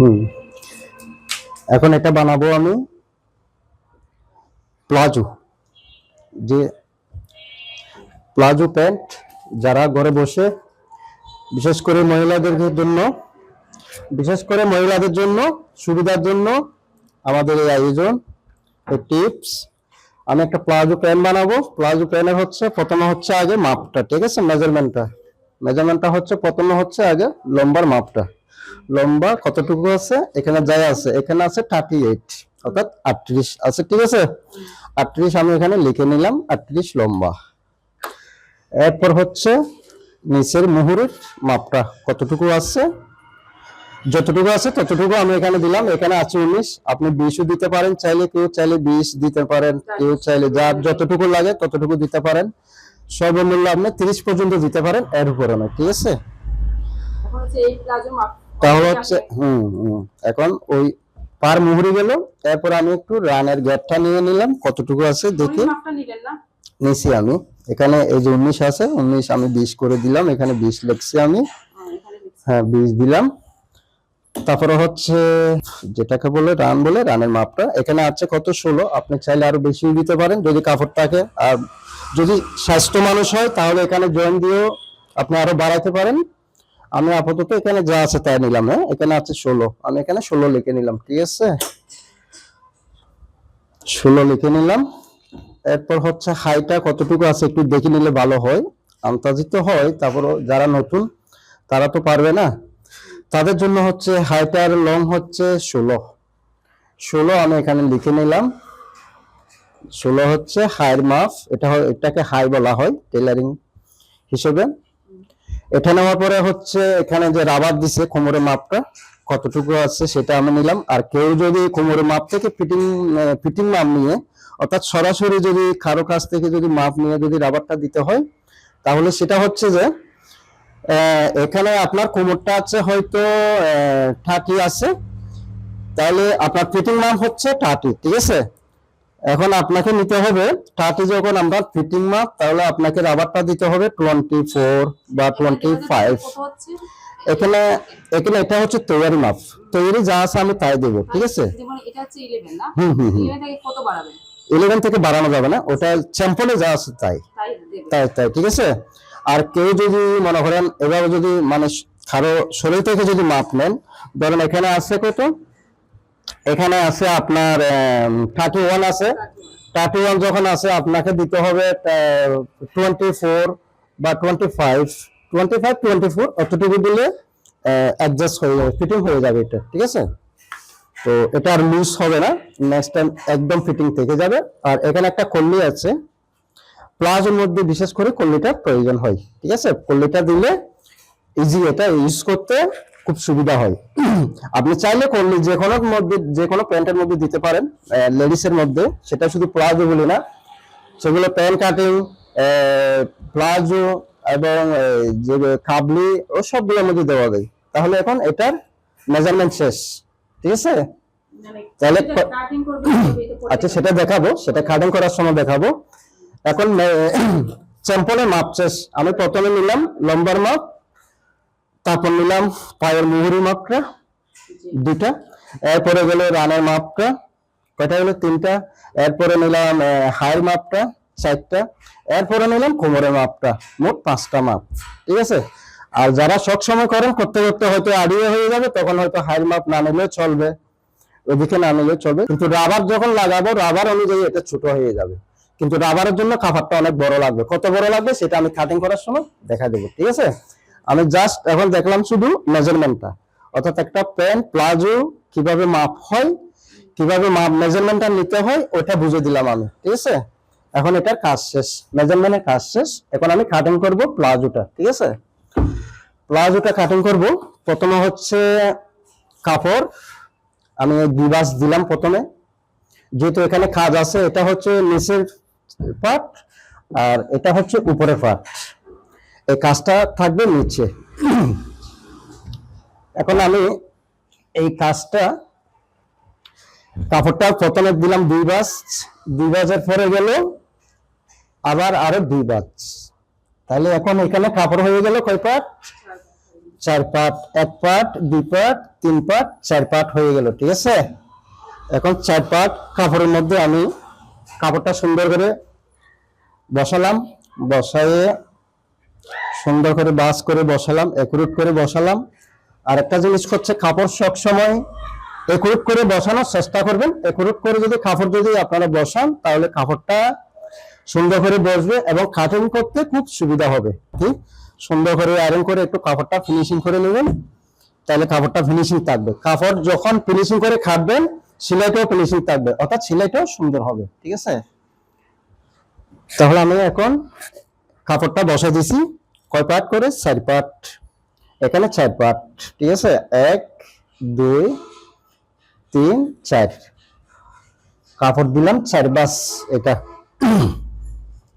হুম। এখন এটা বানাবো আমি প্লাজো। যে প্লাজো প্যান্ট যারা ঘরে বসে, বিশেষ করে মহিলাদের জন্য, বিশেষ করে মহিলাদের জন্য, সুবিধার জন্য আমাদের এই আয়োজন টিপস। আমি একটা প্লাজো প্যান্ট বানাবো। প্লাজো প্যান্টের হচ্ছে, প্রথমে হচ্ছে আগে মাপটা, ঠিক আছে? মেজারমেন্টটা মেজারমেন্টটা হচ্ছে, প্রথমে হচ্ছে আগে লম্বার মাপটা। লম্বা কতটুকু আছে? এখানে যাই আছে, এখানে আছে থার্টি এইট অর্থাৎ আটত্রিশ। আছে ঠিক আছে? আটত্রিশ আমি এখানে লিখে নিলাম, আটত্রিশ লম্বা। এরপর হচ্ছে নিচের মুহুরের মাপটা, কতটুকু আছে? যতটুকু আছে ততটুকু আমি এখানে দিলাম, এখানে আছে উনিশ। আপনি বিশও দিতে পারেন, চাইলে কেউ চাইলে বিশ দিতে পারেন, কেউ চাইলে যার যতটুকু লাগে ততটুকু দিতে পারেন। সর্বমূল্য আপনি তিরিশ পর্যন্ত দিতে পারেন, এর উপরে না ঠিক আছে? তাহলে হচ্ছে হুম হুম। এখন ওই পার মুহুরি গেল এরপর আমি একটু রানের গ্যাপটা নিয়ে নিলাম কতটুকু আছে দেখি। নিছি আমি। এখানে এই যে উনিশ আছে উনিশ আমি বিশ করে দিলাম এখানে বিশ লিখছি আমি। হ্যাঁ, হ্যাঁ বিশ দিলাম। তারপরে হচ্ছে যেটাকে বলে রান বলে রানের মাপটা এখানে আছে কত? ষোলো। আপনি চাইলে আরও বেশি দিতে পারেন যদি কাপড় থাকে আর যদি স্বাস্থ্য মানুষ হয় তাহলে এখানে জয়েন দিয়েও আপনি আরও বাড়াইতে পারেন। আমি আপাতত এখানে যা আছে তাই নিলাম হ্যাঁ? এখানে আছে ষোলো। আমি এখানে ষোলো লিখে নিলাম, ঠিক আছে? ষোলো লিখে নিলাম। এরপর হচ্ছে হাইটা কতটুকু আছে একটু দেখে নিলে ভালো হয়। আন্তাজিত হয়, তারপর যারা নতুন, তারা তো পারবে না। তাদের জন্য হচ্ছে হাইটার লং হচ্ছে ষোলো। ষোলো আমি এখানে লিখে নিলাম। ষোলো হচ্ছে হাইয়ের মাফ এটা এটাকে হাই বলা হয় টেলারিং হিসেবে। এটা নেওয়ার পরে হচ্ছে এখানে যে রাবার দিছে কোমরের মাপটা, কতটুকু আছে সেটা আমি নিলাম। আর কেউ যদি কোমরের মাপ থেকে ফিটিং ফিটিং মাপ নিয়ে, অর্থাৎ সরাসরি যদি কারও কাছ থেকে যদি মাপ নিয়ে যদি রাবারটা দিতে হয়, তাহলে সেটা হচ্ছে যে এখানে আপনার কোমরটা আছে হয়তো থার্টি আছে। তাহলে আপনার ফিটিং মাপ হচ্ছে থার্টি ঠিক আছে? এখন আপনাকে নিতে হবে থার্টি যখন আমরা ফিটিং মাপ তাহলে আপনাকে রাবারটা দিতে হবে টোয়েন্টি ফোর বা টোয়েন্টি ফাইভ এখানে এখানে এটা হচ্ছে তৈরি মাপ। তৈরি যা আছে আমি তাই দেবো ঠিক আছে? ইলেভেন হুম হুম হুম। ইলেভেন থেকে বাড়ানো যাবে না ওটা স্যাম্পলে যা আছে তাই। তাই তাই তাই ঠিক আছে? আর কেউ যদি মনে করেন এভাবে যদি মানে কারও শরীর থেকে যদি মাপ নেন ধরেন এখানে আছে কত? এখানে আছে আপনার থার্টি ওয়ান আছে। থার্টি ওয়ান যখন আছে, আপনাকে দিতে হবে টোয়েন্টি ফোর বা twenty five twenty five twenty four অতটুকু দিলে অ্যাডজাস্ট হয়ে যাবে ফিটিং হয়ে যাবে এটা, ঠিক আছে? তো এটা আর লুজ হবে না। নেক্সট টাইম একদম ফিটিং থেকে যাবে। আর এখানে একটা কল্লি আছে। প্লাজোর মধ্যে বিশেষ করে কল্লিটার প্রয়োজন হয়, ঠিক আছে? কল্লিটা দিলে ইজি এটা ইউজ করতে খুব সুবিধা হয়। আপনি চাইলে কল্লি যে কোনো মধ্যে যে কোনো প্যান্টের মধ্যে দিতে পারেন লেডিসের মধ্যে। সেটা শুধু প্লাজো বলি না। সেগুলো প্যান্ট কাটিং প্লাজো এবং যে কাবলি ও সবগুলোর মধ্যে দেওয়া যায়। তাহলে এখন এটার মেজারমেন্ট শেষ। ঠিক আছে? মানে তাহলে পরে আচ্ছা সেটা দেখাবো। সেটা কাটিং করার সময় দেখাবো। এখন স্যাম্পলের মাপ শেষ। আমি প্রথমে নিলাম লম্বার মাপ। তারপর নিলাম পায়ের মুহুরি মাপটা দুটা এরপরে গেল রানের মাপটা কয়টা গেল? তিনটা। এরপরে নিলাম হাইয়ের মাপটা চারটা। এরপরে নিলাম কোমরের মাপটা মোট পাঁচটা মাপ। ঠিক আছে? আর যারা সব সময় করেন করতে করতে হয়তো আড়িয়ে হয়ে যাবে তখন হয়তো হাইয়ের মাপ না নিলেও চলবে। ওদিকে না নিলেও চলবে। কিন্তু রাবার যখন লাগাবো রাবার অনুযায়ী এটা ছোট হয়ে যাবে। কিন্তু রাবারের জন্য খাবারটা অনেক বড় লাগবে। কত বড় লাগবে সেটা আমি কাটিং করার সময় দেখা দেবো। ঠিক আছে? আমি জাস্ট এখন দেখলাম শুধু মেজারমেন্টটা অর্থাৎ একটা প্যান্ট প্লাজো কীভাবে মাপ হয়, কীভাবে মাপ মেজারমেন্টটা নিতে হয় ওটা বুঝে দিলাম আমি, ঠিক আছে? এখন এটার কাজ শেষ মেজারমেন্টের কাজ শেষ। এখন আমি কাটিং করব প্লাজোটা ঠিক আছে? প্লাজোটা কাটিং করব। প্রথমে হচ্ছে কাপড়। আমি দুবাস দিলাম প্রথমে। যেহেতু এখানে কাজ আছে, এটা হচ্ছে নিচের পার্ট আর এটা হচ্ছে উপরের পার্ট এই কাজটা থাকবে নিচে। এখন আমি এই কাজটা কাপড়টা প্রথমে দিলাম দুই বাস দুই বাজের পরে গেল আবার আরও দুই বাজ তাহলে এখন এখানে কাপড় হয়ে গেল কয় পার্ট চার পাট। এক পাট, দুই পাট, তিন পাট, চার পাট হয়ে গেল, ঠিক আছে? এখন চার পাট কাপড়ের মধ্যে আমি কাপড়টা সুন্দর করে বসালাম। বসায়ে সুন্দর করে বাস করে বসালাম, একুরেট করে বসালাম। আর একটা জিনিস হচ্ছে কাপড় সব সময় একুরেট করে বসানোর চেষ্টা করবেন। একুরেট করে যদি কাপড় যদি আপনারা বসান, তাহলে কাপড়টা সুন্দর করে বসবে এবং কাটিং করতে খুব সুবিধা হবে। ঠিক সুন্দর করে আয়রন করে একটু কাপড়টা ফিনিশিং করে নেবেন। তাহলে কাপড়টা ফিনিশিং থাকবে। কাপড় যখন ফিনিশিং করে খাটবেন, সেলাইটাও ফিনিশিং থাকবে। অর্থাৎ সেলাইটাও সুন্দর হবে। ঠিক আছে? তাহলে আমি এখন কাপড়টা বসাই দিছি। কয় পাট করে? চার পাট এখানে চার পাট ঠিক আছে? এক, দুই, তিন, চার। কাপড় দিলাম, চার বাস এটা।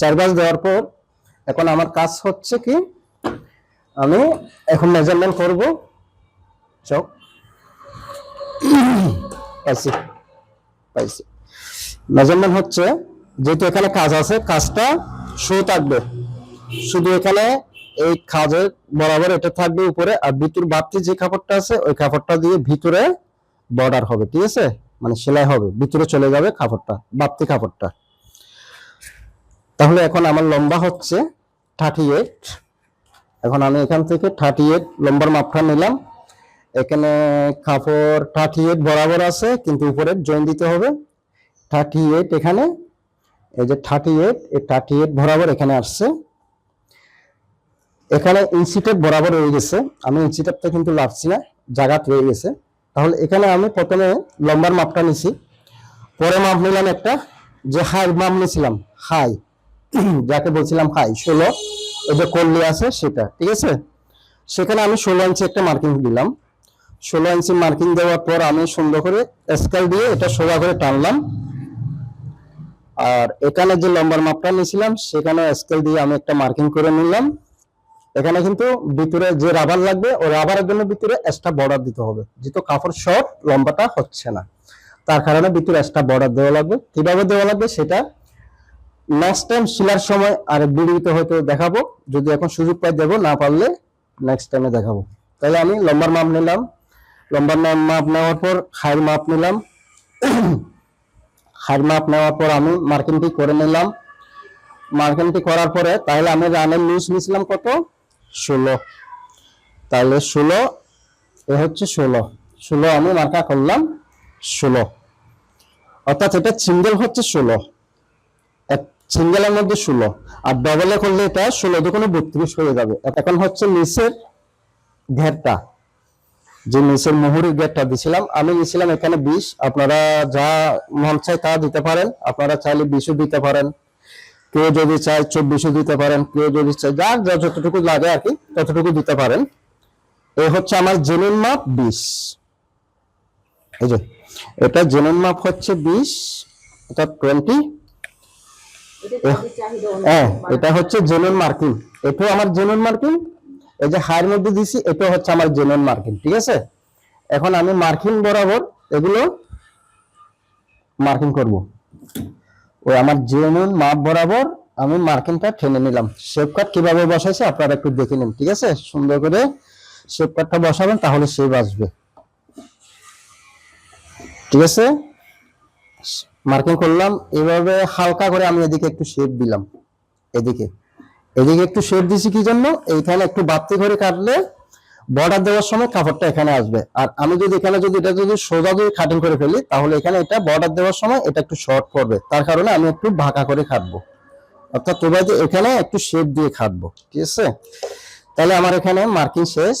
চার বাস দেওয়ার পর এখন আমার কাজ হচ্ছে কি, আমি এখন মেজারমেন্ট করব। চক পাইছি পাইছি। মেজারমেন্ট হচ্ছে, যেহেতু এখানে কাজ আছে, কাজটা শো থাকবে। শুধু এখানে এই কাজের বরাবর এটা থাকবে উপরে, আর ভিতর বাড়তি যে কাপড়টা আছে, ওই কাপড়টা দিয়ে ভিতরে বর্ডার হবে, ঠিক আছে? মানে সেলাই হবে, ভিতরে চলে যাবে কাপড়টা, বাড়তি কাপড়টা। তাহলে এখন আমার লম্বা হচ্ছে থার্টি এইট এখন আমি এখান থেকে থার্টি এইট লম্বার মাপটা নিলাম। এখানে কাপড় থার্টি এইট বরাবর আছে, কিন্তু উপরে জয়েন দিতে হবে। থার্টি এইট এখানে, এই যে থার্টি এইট এই থার্টি এইট বরাবর এখানে আসছে। এখানে ইঞ্চিটেপ বরাবর রয়ে গেছে। আমি ইঞ্চিটেপটা কিন্তু লাভছি না, জায়গা রয়ে গেছে। তাহলে এখানে আমি প্রথমে লম্বার মাপটা নিছি। পরে মাপ নিলাম একটা, যে হাই মাপ নিয়েছিলাম হাই যাকে বলছিলাম হাই ষোলো। এই যে কল্লি আছে, সেটা, ঠিক আছে? সেখানে আমি ষোলো ইঞ্চি একটা মার্কিং দিলাম। ষোলো ইঞ্চি মার্কিং দেওয়ার পর আমি সুন্দর করে স্কেল দিয়ে এটা সোজা করে টানলাম। আর এখানে যে লম্বার মাপটা নিয়েছিলাম সেখানে স্কেল দিয়ে আমি একটা মার্কিং করে নিলাম। এখানে কিন্তু ভিতরে যে রাবার লাগবে ও রাবারের জন্য ভিতরে এক্সট্রা বর্ডার দিতে হবে। যেহেতু কাপড় শর্ট লম্বাটা হচ্ছে না। তার কারণে ভিতরে এক্সট্রা বর্ডার দেওয়া লাগবে। কীভাবে দেওয়া লাগবে সেটা নেক্সট টাইম শিলার সময় আর ভিডিওতে হয়তো দেখাবো। যদি এখন সুযোগ পাই দেবো, না পারলে নেক্সট টাইমে দেখাবো। তাহলে আমি লম্বার মাপ নিলাম। লম্বার নাম মাপ নেওয়ার পর হাইর মাপ নিলাম। হাইর মাপ নেওয়ার পর আমি মার্কিংটি করে নিলাম। মার্কিংটি করার পরে তাহলে আমি রানের লুজ নিয়েছিলাম কত? ষোলো। তাহলে ষোলো, এ হচ্ছে ষোলো। ষোলো আমি মার্কা করলাম ষোলো। অর্থাৎ এটা সিঙ্গেল হচ্ছে ষোলো। এক সিঙ্গেলের মধ্যে ষোলো। আর ডবলে করলে এটা ষোলো দোকানে বত্রিশ হয়ে যাবে। এখন হচ্ছে নিচের ঘেরটা। যে নিচের মুহুরির গেটটা দিছিলাম, আমি নিছিলাম এখানে বিশ। আপনারা যা মন চায় তা দিতে পারেন। আপনারা চাইলে বিশও দিতে পারেন। কেউ যদি চায় চব্বিশও দিতে পারেন কেউ যদি চায় যার যা যতটুকু লাগে আর কি ততটুকু দিতে পারেন। এই হচ্ছে আমার জেনুন মাপ বিশ। এই যে এটা জেনুন মাপ হচ্ছে বিশ এটা টোয়েন্টি। হ্যাঁ এটা হচ্ছে জেনুন মার্কিং। এটাও আমার জেনুন মার্কিং। এই যে হায়ের মধ্যে দিছি এটা হচ্ছে আমার জেনুন মার্কিং ঠিক আছে? এখন আমি মার্কিং বরাবর এগুলো মার্কিং করব। ওই আমার জেনুন মাপ বরাবর আমি মার্কিংটা টেনে নিলাম। শেপ কাট কীভাবে বসাইছে আপনারা একটু দেখে নিন, ঠিক আছে? সুন্দর করে শেপ কাটটা বসাবেন, তাহলে শেপ আসবে। ঠিক আছে? মার্কিং করলাম, এভাবে হালকা করে আমি এদিকে একটু শেপ দিলাম। এদিকে। এদিকে একটু শেপ দিছি কি জন্য? এইখানে একটু বাড়তি করে কাটলে বর্ডার দেওয়ার সময় কাপড়টা এখানে আসবে। আর আমি যদি এখানে যদি এটা যদি সোজা যদি কাটিং করে ফেলি, তাহলে এখানে এটা বর্ডার দেওয়ার সময় এটা একটু শর্ট পড়বে তার কারণে আমি একটু ভাঁকা করে কাটবো অর্থাৎ তোমরা যে এখানে একটু শেপ দিয়ে কাটবো ঠিক আছে? তাহলে আমার এখানে মার্কিং শেষ।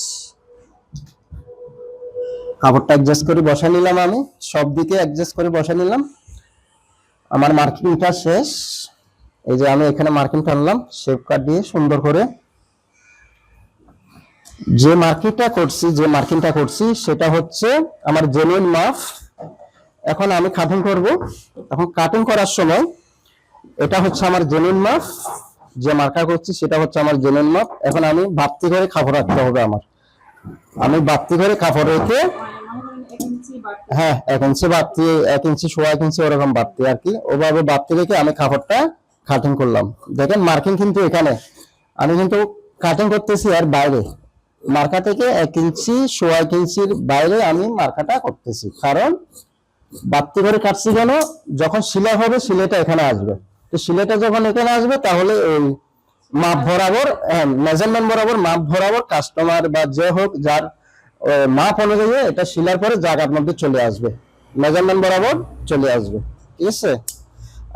কাপড়টা অ্যাডজাস্ট করে বসা নিলাম আমি। সব দিকে অ্যাডজাস্ট করে বসা নিলাম। আমার মার্কিংটা শেষ। এই যে আমি এখানে মার্কিং টানলাম শেপ কাট দিয়ে সুন্দর করে যে মার্কিংটা করছি, যে মার্কিংটা করছি, সেটা হচ্ছে আমার জেনুইন মাফ এখন আমি কাটিং করব। এখন কাটিং করার সময় এটা হচ্ছে আমার জেনুইন মাপ। যে মার্কা করছি, সেটা হচ্ছে আমার জেনুইন মাপ। এখন আমি বাপ্তি করে কাপড় রাখতে হবে আমার। আমি বাপ্তি করে কাপড় রেখে হ্যাঁ এক ইঞ্চি বাড়তি এক ইঞ্চি সোয়া এক ইঞ্চি ওরকম বাড়তি আর কি। ওভাবে বাড়তি রেখে আমি কাপড়টা কাটিং করলাম। দেখেন মার্কিং কিন্তু এখানে। আমি কিন্তু কাটিং করতেছি আর বাইরে। মার্কা থেকে এক ইঞ্চি, সোয়া এক ইঞ্চির বাইরে আমি মার্কাটা করতেছি। কারণ বাড়তি করে কাটছি কেন? যখন শিলা হবে শিলেটা এখানে আসবে। তো শিলেটা যখন এখানে আসবে, তাহলে ওই মাপ বরাবর মেজারমেন্ট বরাবর, মাপ বরাবর কাস্টমার বা যে হোক যার মাপ অনুযায়ী এটা শিলার পরে জায়গার মধ্যে চলে আসবে। মেজারমেন্ট বরাবর চলে আসবে। ঠিক আছে?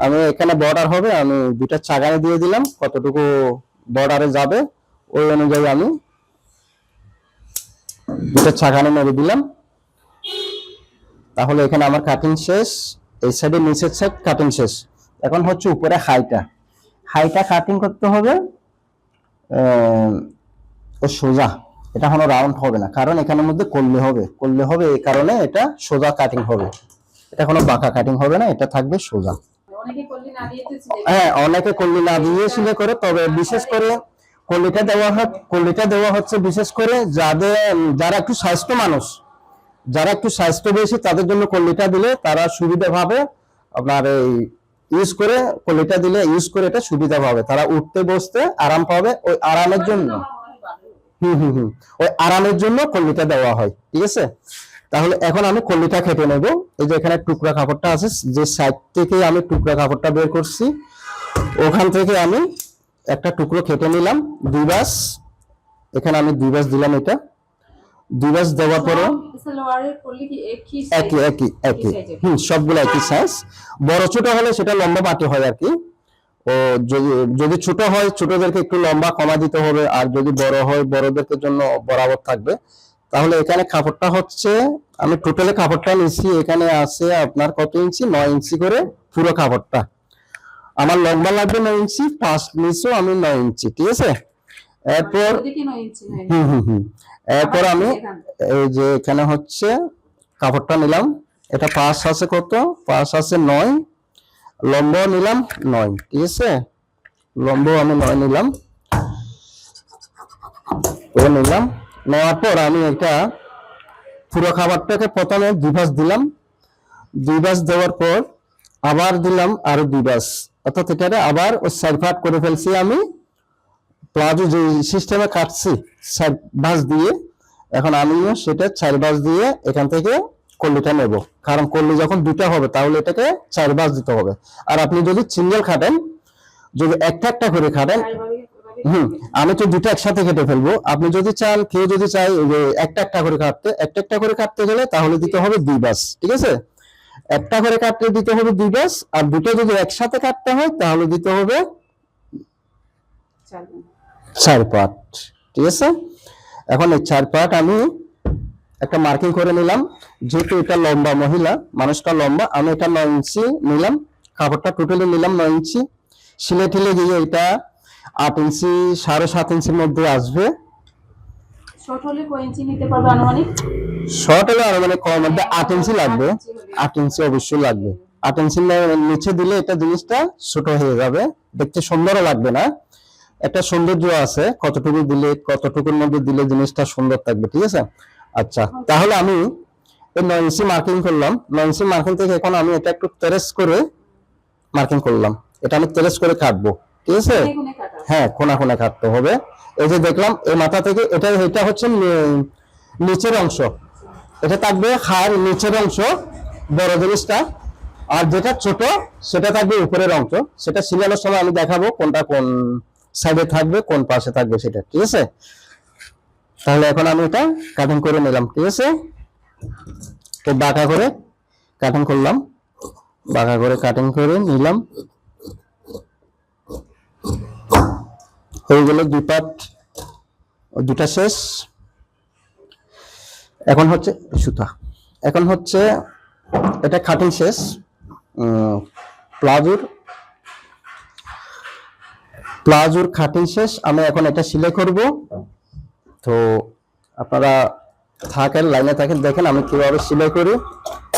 আমি এখানে বর্ডার হবে, আমি দুটা চাগানে দিয়ে দিলাম, কতটুকু বর্ডারে যাবে, ওই অনুযায়ী আমি দুটো ছাগানে মেরে দিলাম। তাহলে এখানে আমার কাটিং শেষ। এই সাইডে নিচের সাইড কাটিং শেষ। এখন হচ্ছে উপরে হাইটা হাইটা কাটিং করতে হবে ও সোজা। এটা কোনো রাউন্ড হবে না। কারণ এখানের মধ্যে করলে হবে। করলে হবে এই কারণে এটা সোজা কাটিং হবে। এটা কোনো বাঁকা কাটিং হবে না এটা থাকবে সোজা। অনেকে কল্লি না দিয়ে হ্যাঁ অনেকে কল্লি না দিয়ে করে তবে বিশেষ করে কল্লিটা দেওয়া হয় কল্লিটা দেওয়া হচ্ছে বিশেষ করে যাদের যারা একটু স্বাস্থ্য মানুষ, যারা একটু স্বাস্থ্য বেশি, তাদের জন্য কল্লিটা দিলে তারা সুবিধা পাবে আপনার এই ইউজ করে কল্লিটা দিলে ইউজ করে এটা সুবিধা পাবে তারা উঠতে, বসতে আরাম পাবে ওই আরামের জন্য। হুম হুম হুম, ওই আরামের জন্য কল্লিটা দেওয়া হয়, ঠিক আছে? তাহলে এখন আমি কল্লিটা কেটে নেব। এই যে এখানে টুকরা কাপড়টা আছে, যে সাইড থেকে আমি টুকরা কাপড়টা বের করছি, ওখান থেকে আমি একটা টুকরো কেটে নিলাম দুই বাস। এখানে আমি দুই বাস দিলাম এটা। দুই বাস দেওয়ার পরে একই একই একই হুম সবগুলো একই সাইজ বড় ছোট হলে সেটা লম্বা পাটি হয় আর কি। ও যদি যদি ছোট হয় ছোটদেরকে একটু লম্বা কমা দিতে হবে। আর যদি বড় হয় বড়দেরকে জন্য বরাবর থাকবে। তাহলে এখানে কাপড়টা হচ্ছে আমি টোটালি কাপড়টা নিচ্ছি এখানে আছে আপনার কত ইঞ্চি? নয় ইঞ্চি করে পুরো কাপড়টা। আমার লম্বা লাগবে নয় ইঞ্চি ফার্স্ট নিচেও আমি নয় ইঞ্চি ঠিক আছে? এরপর হুম হুম হুম। এরপর আমি এই যে এখানে হচ্ছে কাপড়টা নিলাম। এটা পাশ আছে কত? পাশ আছে নয়। লম্ব নিলাম নয় ঠিক আছে? লম্ব আমি নয় নিলাম। ও নিলাম। নেওয়ার পর আমি এটা পুরো খাবারটাকে প্রথমে দুই ভাঁজ দিলাম। দুই ভাঁজ দেওয়ার পর আবার দিলাম আরও দুই বাস। অর্থাৎ এটারে আবার সাইড করে ফেলছি আমি। প্লাজো যে সিস্টেমে কাটছি বাস দিয়ে, এখন আমিও সেটা চার বাস দিয়ে এখান থেকে কল্লিটা নেব। কারণ কল্লি যখন দুটা হবে, তাহলে এটাকে চার বাস দিতে হবে। আর আপনি যদি সিঙ্গেল খাটেন, যদি একটা একটা করে খাটেন, হুম, আমি তো দুটো একসাথে কেটে ফেলব। আপনি যদি চান, কেউ যদি চাই একটা একটা করে কাটতে, একটা একটা করে কাটতে গেলে তাহলে দিতে হবে দুই বাস, ঠিক আছে? একটা করে কাটতে দিতে হবে দুই বাস আর দুটো যদি একসাথে কাটতে হয় তাহলে দিতে হবে চার পাট ঠিক আছে? এখন এই চার পাট আমি একটা মার্কিং করে নিলাম। যেহেতু এটা লম্বা মহিলা মানুষটা লম্বা আমি এটা নয় ইঞ্চি নিলাম। কাপড়টা টোটালি নিলাম নয় ইঞ্চি। সিলে টিলে গিয়ে এটা আট ইঞ্চি সাড়ে সাত ইঞ্চির মধ্যে আসবে। শর্ট হলে কয় নিতে পারবে আনুমানিক? শর্ট হলে আরও মানে কম মধ্যে আট ইঞ্চি লাগবে। আট ইঞ্চি অবশ্যই লাগবে। আট ইঞ্চি নিচে দিলে এটা জিনিসটা ছোট হয়ে যাবে। দেখতে সুন্দরও লাগবে না। একটা সৌন্দর্য আছে। কতটুকু দিলে কতটুকুর মধ্যে দিলে জিনিসটা সুন্দর থাকবে ঠিক আছে? আচ্ছা তাহলে আমি এই নয় ইঞ্চি মার্কিং করলাম। নয় ইঞ্চি মার্কিং থেকে এখন আমি এটা একটু তেরেস করে মার্কিং করলাম। এটা আমি তেরেস করে কাটবো ঠিক আছে? হ্যাঁ কোনা কোনা কাটতে হবে। এই যে দেখলাম, এই মাথা থেকে এটা এটা হচ্ছে নিচের অংশ। এটা থাকবে হাড় নিচের অংশ, বড় জিনিসটা। আর যেটা ছোট, সেটা থাকবে উপরের অংশ। সেটা সিরিয়ালের সময় আমি দেখাবো কোনটা কোন সাইডে থাকবে, কোন পাশে থাকবে সেটা, ঠিক আছে? তাহলে এখন আমি এটা কাটিং করে নিলাম, ঠিক আছে? তো বাঁকা করে কাটিং করলাম। বাঁকা করে কাটিং করে নিলাম। হয়ে গেল দুই পার্ট দুটা শেষ। এখন হচ্ছে সুতা। এখন হচ্ছে এটা খাটিং শেষ প্লাজোর। প্লাজোর কাটিং শেষ, আমি এখন এটা সিলাই করব। তো আপনারা থাকেন, লাইনে থাকেন, দেখেন আমি কীভাবে সিলাই করি।